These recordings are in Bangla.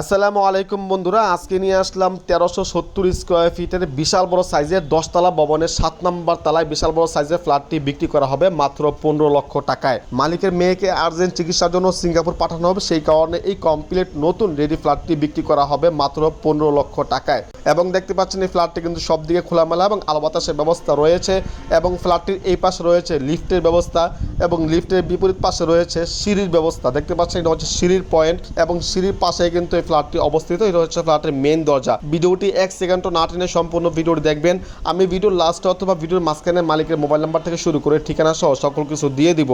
আসসালামু আলাইকুম বন্ধুরা, আজকে নিয়ে আসলাম তেরোশো সত্তর স্কোয়ার ফিটের বিশাল বড় সাইজের দশতলা ভবনের সাত নম্বর তলায় বিশাল বড় সাইজের ফ্ল্যাটটি বিক্রি করা হবে মাত্র পনেরো লক্ষ টাকায়। মালিকের মেয়েকে আর্জেন্ট চিকিৎসার জন্য সিঙ্গাপুর পাঠানো হবে, সেই কারণে এই কমপ্লিট নতুন রেডি ফ্ল্যাটটি বিক্রি করা হবে মাত্র পনেরো লক্ষ টাকায়। এবং দেখতে পাচ্ছেন এই ফ্ল্যাটটি কিন্তু সব দিকে খোলামেলা এবং আলো বাতাসের ব্যবস্থা রয়েছে এবং ফ্ল্যাটটির এই পাশে রয়েছে লিফটের ব্যবস্থা এবং লিফটের বিপরীত পাশে রয়েছে সিঁড়ির ব্যবস্থা। দেখতে পাচ্ছেন এটা হচ্ছে সিঁড়ির পয়েন্ট এবং সিঁড়ির পাশে কিন্তু ফ্ল্যাটটি অবস্থিত, এটা হচ্ছে ফ্ল্যাটের মেন দরজা। ভিডিওটি এক সেকেন্ডও না টেনে সম্পূর্ণ ভিডিওটি দেখবেন। আমি ভিডিওর লাস্টে অথবা ভিডিওর মাঝখানে মালিকের মোবাইল নাম্বার থেকে শুরু করে ঠিকানা সহ সকল কিছু দিয়ে দিব।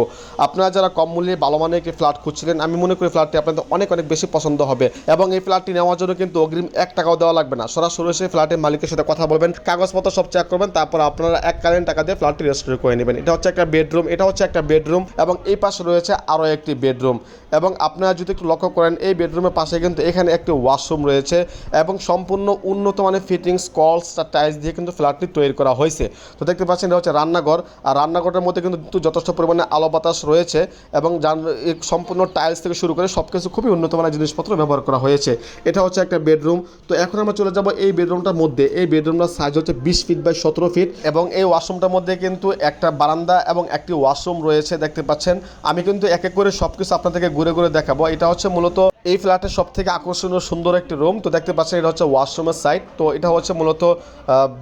আপনারা যারা কম মূল্যে ভালো মানের একটি ফ্ল্যাট খুঁজছিলেন, আমি মনে করি ফ্ল্যাটটি আপনাদের অনেক অনেক বেশি পছন্দ হবে এবং এই ফ্ল্যাটটি নেওয়ার জন্য কিন্তু অগ্রিম এক টাকাও দেওয়া লাগবে না। সরাসরি সেই ফ্ল্যাটের মালিকের সাথে কথা বলবেন, কাগজপত্র সব চেক করবেন, তারপর আপনারা এক এককালীন টাকা দিয়ে ফ্ল্যাটটি রেজিস্টার করে নেবেন। এটা হচ্ছে একটা বেডরুম এটা হচ্ছে একটা বেডরুম এবং এই পাশে রয়েছে আরও একটি বেডরুম এবং আপনারা যদি একটু লক্ষ্য করেন, এই বেডরুমের পাশে কিন্তু এখানে একটি ওয়াশরুম রয়েছে এবং সম্পূর্ণ উন্নত মানের ফিটিংস কলস টাইলস দিয়ে কিন্তু ফ্ল্যাটটি তৈরি করা হয়েছে। তো দেখতে পাচ্ছেন, এটা হচ্ছে রান্নাঘর। আর রান্নাঘরের মধ্যে কিন্তু যথেষ্ট পরিমাণে আলো বাতাস রয়েছে এবং সম্পূর্ণ টাইলস থেকে শুরু করে সব কিছু খুবই উন্নত মানের জিনিসপত্র ব্যবহার করা হয়েছে। এটা হচ্ছে একটা বেডরুম তো এখন আমরা চলে যাব এই বেডরুমটার মধ্যে। এই বেডরুমটার সাইজ হচ্ছে বিশ ফিট বাই সতেরো ফিট এবং এই ওয়াশরুমটার মধ্যে কিন্তু একটা বারান্দা এবং একটি ওয়াশরুম রয়েছে, দেখতে পাচ্ছেন। আমি কিন্তু এক এক করে সব কিছু আপনাদেরকে ঘুরে ঘুরে দেখাবো। এটা হচ্ছে মূলত এই ফ্ল্যাটের সব থেকে আকর্ষণীয় সুন্দর একটি রুম। তো দেখতে পাচ্ছেন, এটা হচ্ছে ওয়াশরুমের সাইড তো এটা হচ্ছে মূলত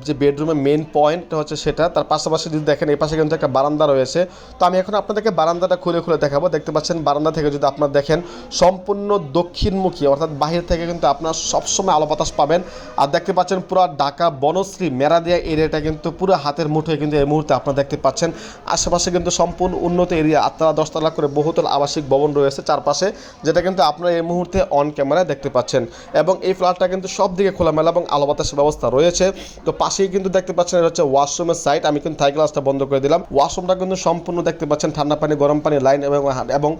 যে বেডরুমের মেন পয়েন্ট হচ্ছে সেটা। তার পাশাপাশি যদি দেখেন, এই পাশে কিন্তু একটা বারান্দা রয়েছে। তো আমি এখন আপনাদেরকে বারান্দাটা খুলে খুলে দেখাবো। দেখতে পাচ্ছেন, বারান্দা থেকে যদি আপনারা দেখেন, সম্পূর্ণ দক্ষিণমুখী, অর্থাৎ বাহির থেকে কিন্তু আপনারা সবসময় আলো বাতাস পাবেন। আর দেখতে পাচ্ছেন, পুরো ঢাকা বনশ্রী, মেরাদিয়া এরিয়াটা কিন্তু পুরো হাতের মুঠোয় কিন্তু এই মুহূর্তে আপনারা দেখতে পাচ্ছেন। আশেপাশে কিন্তু সম্পূর্ণ উন্নত এরিয়া আটতলা, দশতলা করে বহুতল আবাসিক ভবন রয়েছে চারপাশে, যেটা কিন্তু আপনার এই মুহূর্তে অন ক্যামেরায় দেখতে পাচ্ছেন। এবং এই ফ্ল্যাটটা কিন্তু সব দিকে খোলামেলা এবং আলো বাতাসের ব্যবস্থা রয়েছে। তো পাশেই কিন্তু দেখতে পাচ্ছেন, এটা হচ্ছে ওয়াশরুমের সাইট আমি কিন্তু থাই গ্লাসটা বন্ধ করে দিলাম। ওয়াশরুমটা কিন্তু সম্পূর্ণ দেখতে পাচ্ছেন, ঠান্ডা পানি, গরম পানি লাইন এবং এবং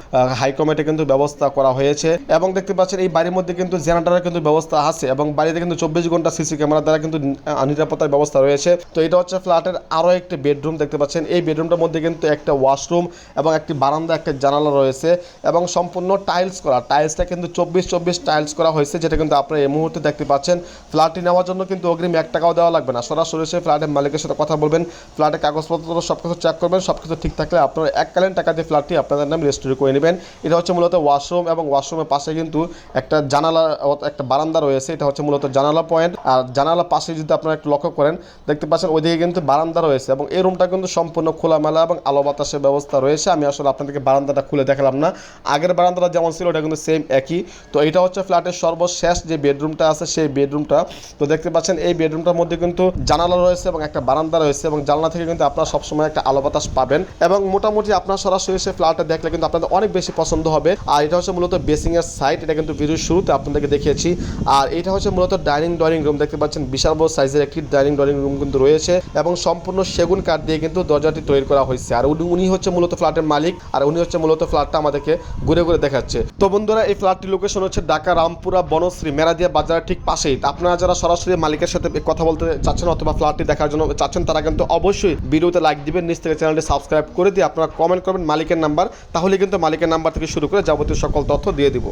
হাইকমেটে কিন্তু ব্যবস্থা করা হয়েছে। এবং দেখতে পাচ্ছেন, এই বাড়ির মধ্যে কিন্তু জেনারেটারের কিন্তু ব্যবস্থা আছে এবং বাড়িতে কিন্তু চব্বিশ ঘণ্টা সিসি ক্যামেরা দ্বারা কিন্তু নিরাপত্তার ব্যবস্থা রয়েছে। তো এটা হচ্ছে ফ্ল্যাটের আরও একটি বেডরুম দেখতে পাচ্ছেন। এই বেডরুমটার মধ্যে কিন্তু একটা ওয়াশরুম এবং একটি বারান্দা, একটা জানালা রয়েছে এবং সম্পূর্ণ টাইলস করা। টাইলসটা কিন্তু চব্বিশ চব্বিশ টাইলস করা হয়েছে, যেটা কিন্তু আপনারা এই মুহূর্তে দেখতে পাচ্ছেন। ফ্ল্যাটটি নেওয়ার জন্য কিন্তু অগ্রিম এক টাকাও দেওয়া লাগবে না। সরাসরি এসে ফ্ল্যাটের মালিকের সাথে কথা বলবেন ফ্ল্যাটের কাগজপত্র সব কিছু চেক করবেন সব কিছু ঠিক থাকলে আপনারা এককালীন টাকা দিয়ে ফ্ল্যাটটি আপনাদের নাম রেজিস্ট্রি করে নেবেন। এটা হচ্ছে মূলত ওয়াশরুম এবং ওয়াশরুমের পাশে কিন্তু একটা জানালা, একটা বারান্দা রয়েছে। এটা হচ্ছে মূলত জানালা পয়েন্ট আর জানালা পাশে যদি আপনারা একটু লক্ষ্য করেন, দেখতে পাচ্ছেন ওইদিকে কিন্তু বারান্দা রয়েছে এবং এই রুমটা কিন্তু সম্পূর্ণ খোলামেলা এবং আলো বাতাসের ব্যবস্থা রয়েছে। আমি আসলে আপনাদেরকে বারান্দাটা খুলে দেখালাম না। আগের বারান্দাটা যেমন ছিল, ওটা কিন্তু সেম একই। তো এটা হচ্ছে ফ্ল্যাটের সর্বশেষ যে বেডরুমটা আছে, সেই বেডরুমটা। তো দেখতে পাচ্ছেন, এই বেডরুমটার মধ্যে কিন্তু জানালা রয়েছে এবং একটা বারান্দা রয়েছে এবং জানলা থেকে কিন্তু আপনারা সবসময় একটা আলো বাতাস পাবেন। এবং মোটামুটি আপনার সরাসরি এসে ফ্ল্যাটটা দেখলে কিন্তু আপনাদের অনেক বেশি পছন্দ হবে। আর এটা হচ্ছে মূলত বেসিং এর সাইট, এটা কিন্তু ভিডিওর শুরুতে আপনাদেরকে দেখিয়েছি। আর এটা হচ্ছে মূলত ডাইনিং, ড্রয়িং রুম, দেখতে পাচ্ছেন বিশাল বড় সাইজের একটি ডাইনিং, ড্রয়িং রুম কিন্তু রয়েছে। এবং সম্পূর্ণ সেগুন কাঠ দিয়ে কিন্তু দরজাটি তৈরি করা হয়েছে। আর উনি হচ্ছে মূলত ফ্ল্যাটের মালিক, আর উনি হচ্ছে মূলত ফ্ল্যাটটা আমাদেরকে ঘুরে ঘুরে দেখাচ্ছে। তো বন্ধুরা, এই ফ্ল্যাটটির লোকেশন হচ্ছে ঢাকা, রামপুরা, বনশ্রী, মেরাদিয়া বাজারের ঠিক পাশেই। আপনারা যারা সরাসরি মালিকের সাথে কথা বলতে চাচ্ছেন অথবা ফ্ল্যাটটি দেখার জন্য চাচ্ছেন, তারা কিন্তু অবশ্যই ভিডিওতে লাইক দিবেন, নিচ থেকে চ্যানেলটি সাবস্ক্রাইব করে দিয়ে আপনারা কমেন্ট করবেন মালিকের নাম্বার তাহলে কিন্তু মালিকের নাম্বার থেকে শুরু করে যাবতীয় সকল তথ্য দিয়ে দিব।